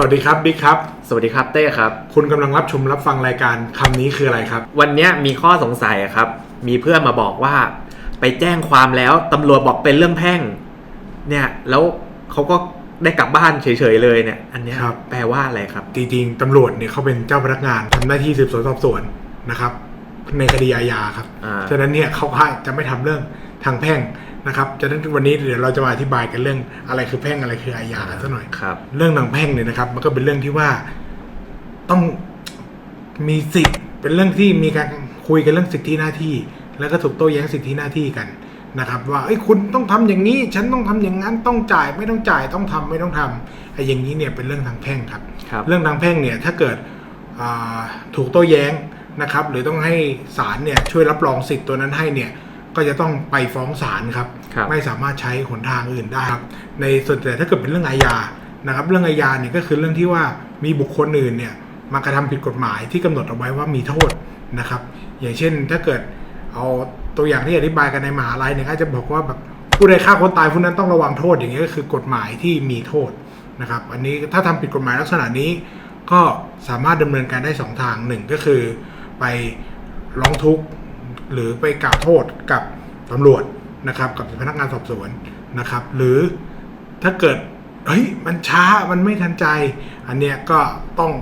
สวัสดีครับบิ๊กครับ สวัสดีครับเต้ครับ คุณกำลังรับชมรับฟังรายการคำนี้คืออะไรครับ วันเนี้ยมีข้อสงสัยอะครับ มีเพื่อนมาบอกว่า ไปแจ้งความแล้วตำรวจบอกเป็นเรื่องแพ่ง เนี่ยแล้วเขาก็ได้กลับบ้านเฉยๆเลยเนี่ย อันเนี้ยครับ แปลว่าอะไรครับ จริงๆตำรวจเนี่ยเขาเป็นเจ้าพนักงานทำหน้าที่สืบสวนสอบสวนนะครับ ในคดีอาญาครับ อ่า ฉะนั้นเนี่ยเขาก็จะไม่ทำเรื่องทางแพ่ง นะครับฉะนั้นวันนี้เดี๋ยวเราจะมาอธิบายกันเรื่องอะไรคือแพ่งอะไรคืออาญากันสักหน่อยครับ เรื่องทางแพ่งเนี่ยนะครับ มันก็เป็นเรื่องที่ว่าต้องมีสิทธิ์เป็นเรื่องที่มีการคุยกันเรื่องสิทธิหน้าที่ แล้วก็ถูกโต้แย้งสิทธิหน้าที่กันนะครับว่าเอ้ยคุณต้องทำอย่างนี้ ฉันต้องทำอย่างนั้นต้องจ่ายไม่ต้องจ่ายต้องทำไม่ต้องทำไอ้อย่างนี้เนี่ยเป็นเรื่องทางแพ่งครับครับเรื่องทางแพ่งเนี่ยถ้าเกิดอ่าถูกโต้แย้งนะครับ หรือต้องให้ศาลเนี่ยช่วยรับรองสิทธิ์ตัวนั้นให้เนี่ย ก็จะต้องไปฟ้องศาลครับ ครับ ไม่สามารถใช้หนทางอื่นได้ครับ ในส่วนแต่ถ้าเกิดเป็นเรื่องอาญานะครับ เรื่องอาญาเนี่ยก็คือเรื่องที่ว่ามีบุคคลอื่นเนี่ยมากระทำผิดกฎหมายที่กำหนดเอาไว้ว่ามีโทษนะครับ อย่างเช่นถ้าเกิดเอาตัวอย่างที่อธิบายกันในมหาลัยเนี่ยก็จะบอกว่าแบบผู้ใดฆ่าคนตายผู้นั้นต้องระวังโทษอย่างนี้ยก็คือกฎหมายที่มีโทษนะครับ อันนี้ถ้าทำผิดกฎหมายลักษณะนี้ก็สามารถดำเนินการได้สองทางหนึ่งก็คือไปร้องทุกข์ หรือไปกล่าวโทษกับตำรวจนะครับกับพนักงานสอบสวนนะครับ หรือถ้าเกิดเฮ้ยมันช้ามันไม่ทันใจ อันเนี้ยก็ต้อง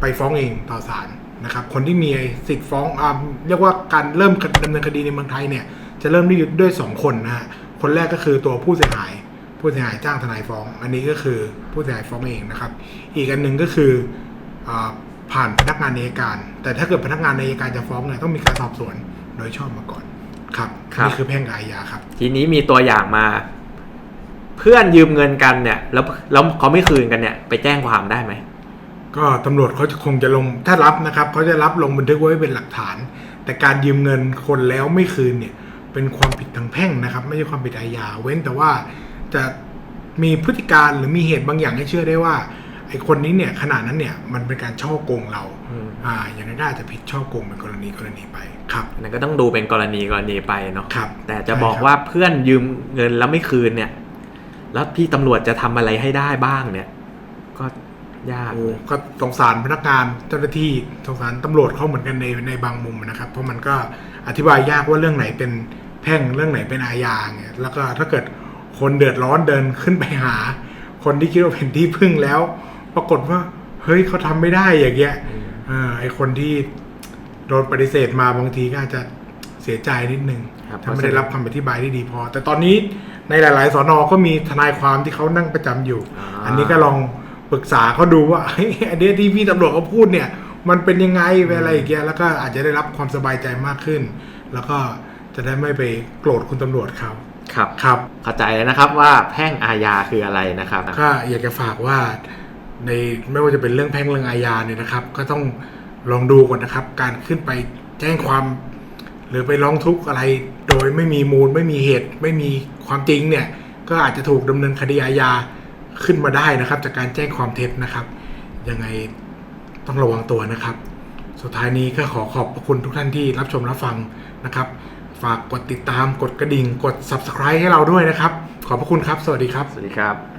ไปฟ้องเองต่อศาลนะครับ คนที่มีสิทธิ์ฟ้องอ่าเรียกว่าการเริ่มดำเนินคดีในเมืองไทยเนี่ยจะเริ่มได้ด้วยสองคนนะฮะคนแรกก็คือตัวผู้เสียหาย ผู้เสียหายจ้างทนายฟ้อง อันนี้ก็คือผู้เสียหายฟ้องเองนะครับ อีกอันหนึ่งก็คืออ ผ่านพนักงานอัยการ แต่ถ้าเกิดพนักงานอัยการจะฟ้องเนี่ยต้องมีการสอบสวนโดยชอบมาก่อนครับครับนี่คือแพ่งกับอาญาครับ ทีนี้มีตัวอย่างมา เพื่อนยืมเงินกันเนี่ย แล้วแล้วเขาไม่คืนกันเนี่ย ไปแจ้งความได้ไหมก็ตำรวจเขาจะคงจะลงถ้ารับนะครับเขาจะรับลงบันทึกไว้เป็นหลักฐาน แต่การยืมเงินคนแล้วไม่คืนเนี่ย เป็นความผิดทางแพ่งนะครับ ไม่ใช่ความผิดอาญาเว้นแต่ว่าจะมีพฤติการหรือมีเหตุบางอย่างให้เชื่อได้ว่าไอ้คนนี้เนี่ยขนาดนั้นเนี่ยมันเป็นการช่อโกงเราอืมอ่าอย่างนั้นก็อาจจะผิดช่อโกงเป็นกรณีกรณีไปครับอันนั้นก็ต้องดูเป็นกรณีกรณีไปเนาะ ครับ แต่จะใช่บอกครับว่าเพื่อนยืมเงินแล้วไม่คืนเนี่ย แล้วพี่ตำรวจจะทำอะไรให้ได้บ้างเนี่ย ก็ยากโอ้ก็สงสารพนักงานเจ้าหน้าที่สงสารตำรวจเขาเหมือนกันในในบางมุมนะครับ เพราะมันก็อธิบายยากว่าเรื่องไหนเป็นแพ่งเรื่องไหนเป็นอาญาเงี้ยแล้วก็ถ้าเกิดคนเดือดร้อนเดินขึ้นไปหา คนที่คิดว่าเป็นที่พึ่งแล้ว ปรากฏว่า เฮ้ยเขาทำไม่ได้อย่างเงี้ยเออไอคนที่โดนปฏิเสธมาบางทีก็อาจจะเสียใจนิดนึงครับถ้าไม่ได้รับคำอธิบายที่ดีพอ แต่ตอนนี้ในหลาย ๆสอนอก็มีทนายความที่เขานั่งประจำอยู่อ่าอันนี้ก็ลองปรึกษาเขาดูว่าเฮ้ยอันเนี้ยที่พี่ตำรวจเขาพูดเนี่ย มันเป็นยังไงเป็นอะไรอย่างเงี้ยแล้วก็อาจจะได้รับความสบายใจมากขึ้น แล้วก็จะได้ไม่ไปโกรธคุณตำรวจเขาครับครับเข้าใจแล้วนะครับว่าแพ่งอาญาคืออะไรนะครับก็อยากจะฝากว่า ในไม่ว่าจะเป็นเรื่องแพ่งเรื่องอาญาเนี่ยนะครับ ก็ต้องลองดูก่อนนะครับ การขึ้นไปแจ้งความ หรือไปร้องทุกข์อะไร โดยไม่มีมูลไม่มีเหตุ ไม่มีความจริงเนี่ยก็อาจจะถูกดำเนินคดีอาญาขึ้นมาได้นะครับ จากการแจ้งความเท็จนะครับยังไงต้องระวังตัวนะครับ สุดท้ายนี้ก็ขอขอบพระคุณทุกท่านที่รับชมรับฟังนะครับ ฝากกดติดตามกดกระดิ่ง กด subscribe ให้เราด้วยนะครับ ขอบพระคุณครับ สวัสดีครับ สวัสดีครับ